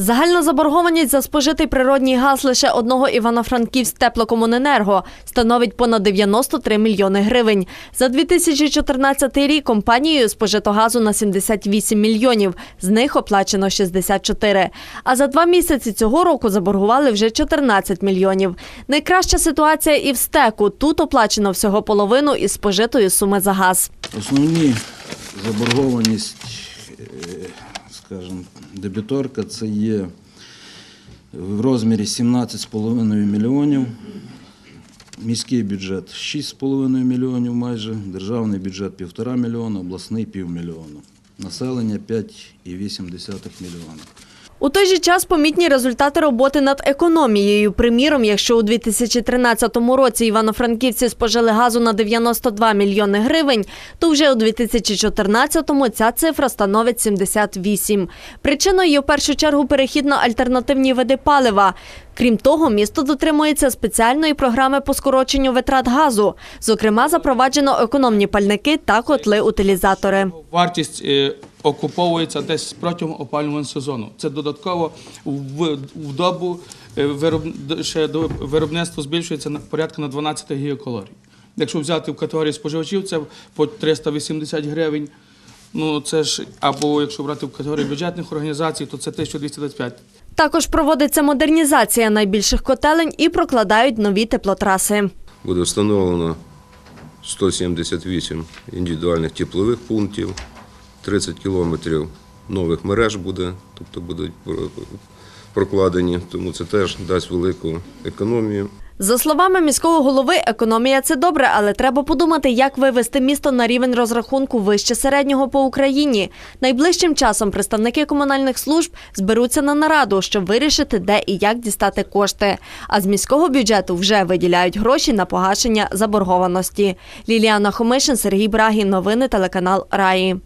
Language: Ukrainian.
Загальна заборгованість за спожитий природній газ лише одного Івано-Франківськ теплокомуненерго становить понад 93 мільйони гривень. За 2014 рік компанією спожито газу на 78 мільйонів, з них оплачено 64. А за два місяці цього року заборгували вже 14 мільйонів. Найкраща ситуація і в стеку. Тут оплачено всього половину із спожитої суми за газ. Основні заборгованість, скажімо, дебіторка це є в розмірі 17,5 мільйонів, міський бюджет 6,5 мільйонів майже, державний бюджет 1,5 мільйона, обласний півмільйона. Населення 5,8 мільйона. У той же час помітні результати роботи над економією. Приміром, якщо у 2013 році івано-франківці спожили газу на 92 мільйони гривень, то вже у 2014-му ця цифра становить 78. Причиною є в першу чергу перехід на альтернативні види палива. Крім того, місто дотримується спеціальної програми по скороченню витрат газу. Зокрема, запроваджено економні пальники та котли-утилізатори. Вартість е, окуповується десь протягом опалювального сезону. Це додатково в, в добу е, вироб, ще до виробництво збільшується на порядка на 12 гігакалорій. Якщо взяти в категорії споживачів, це по 380 гривень. Ну це ж або якщо брати в категорії бюджетних організацій, то це 1225. Також проводиться модернізація найбільших котелень і прокладають нові теплотраси. Буде встановлено 178 індивідуальних теплових пунктів, 30 кілометрів нових мереж буде, тобто будуть прокладені, тому це теж дасть велику економію. За словами міського голови, економія це добре, але треба подумати, як вивести місто на рівень розрахунку вище середнього по Україні. Найближчим часом представники комунальних служб зберуться на нараду, щоб вирішити, де і як дістати кошти. А з міського бюджету вже виділяють гроші на погашення заборгованості. Ліліана Хомишин, Сергій Брагін. Новини телеканал Раї.